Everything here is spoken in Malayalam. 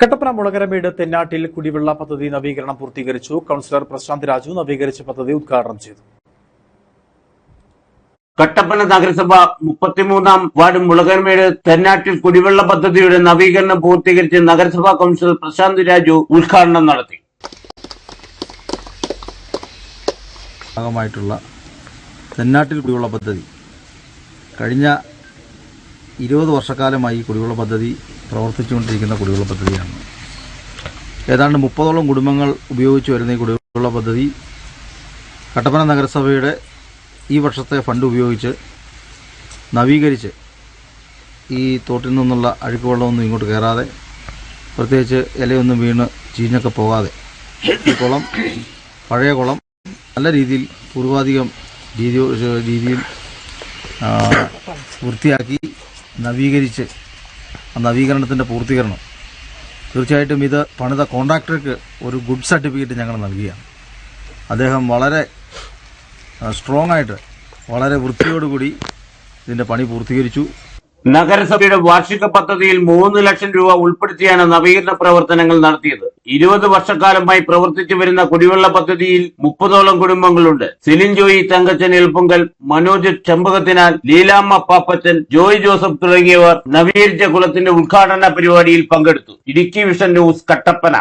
കട്ടപ്പന മുളകരമേട് തെന്നാട്ടിൽ കുടിവെള്ള പദ്ധതി നവീകരണം പൂർത്തീകരിച്ചു. കൌൺസിലർ പ്രശാന്ത് രാജു നവീകരിച്ച പദ്ധതി ഉദ്ഘാടനം ചെയ്തു. കട്ടപ്പന നഗരസഭ മുപ്പത്തിമൂന്നാം വാർഡ് മുളകൻമേട് തെന്നാട്ടിൽ കുടിവെള്ള പദ്ധതിയുടെ നവീകരണം പൂർത്തീകരിച്ച് നഗരസഭാ കൌൺസിലർ പ്രശാന്ത് രാജു ഉദ്ഘാടനം നടത്തി. ഭാഗമായിട്ടുള്ള തെന്നാട്ടിൽ കുടിവെള്ള പദ്ധതി കഴിഞ്ഞ ഇരുപത് വർഷക്കാലമായി കുടിവെള്ള പദ്ധതി പ്രവർത്തിച്ചുകൊണ്ടിരിക്കുന്ന കുടിവെള്ള പദ്ധതിയാണ്. ഏതാണ്ട് മുപ്പതോളം കുടുംബങ്ങൾ ഉപയോഗിച്ച് വരുന്ന ഈ കുടിവെള്ള പദ്ധതി കട്ടപ്പന നഗരസഭയുടെ ഈ വർഷത്തെ ഫണ്ട് ഉപയോഗിച്ച് നവീകരിച്ച് ഈ തോട്ടിൽ നിന്നുള്ള അഴുക്ക് വെള്ളമൊന്നും ഇങ്ങോട്ട് കയറാതെ പ്രത്യേകിച്ച് ഇലയൊന്നും വീണ് ചീഞ്ഞൊക്കെ പോകാതെ ഈ കുളം പഴയ കുളം നല്ല രീതിയിൽ പൂർവാധികം രീതി രീതിയിൽ വൃത്തിയാക്കി നവീകരിച്ച് നവീകരണത്തിന്റെ പൂർത്തീകരണം. തീർച്ചയായിട്ടും ഇത് പണിത കോൺട്രാക്ടർക്ക് ഒരു ഗുഡ് സർട്ടിഫിക്കറ്റ് ഞങ്ങൾ നൽകിയാണ്. അദ്ദേഹം വളരെ സ്ട്രോങ് ആയിട്ട് വളരെ വൃത്തിയോടുകൂടി ഇതിന്റെ പണി പൂർത്തീകരിച്ചു. നഗരസഭയുടെ വാർഷിക പദ്ധതിയിൽ മൂന്ന് ലക്ഷം രൂപ ഉൾപ്പെടുത്തിയാണ് നവീകരണ പ്രവർത്തനങ്ങൾ നടത്തിയത്. ഇരുപത് വർഷക്കാലമായി പ്രവർത്തിച്ചു വരുന്ന കുടിവെള്ള പദ്ധതിയിൽ മുപ്പതോളം കുടുംബങ്ങളുണ്ട്. സിലിൻ ജോയി തങ്കച്ചൻ എൽപ്പുങ്കൽ മനോജ് ചെമ്പകത്തിനാൽ ലീലാമ്മ പാപ്പച്ചൻ ജോയ് ജോസഫ് തുടങ്ങിയവർ നവീകരിച്ച കുളത്തിന്റെ ഉദ്ഘാടന പരിപാടിയിൽ പങ്കെടുത്തു. Idukki vision news Kattappana.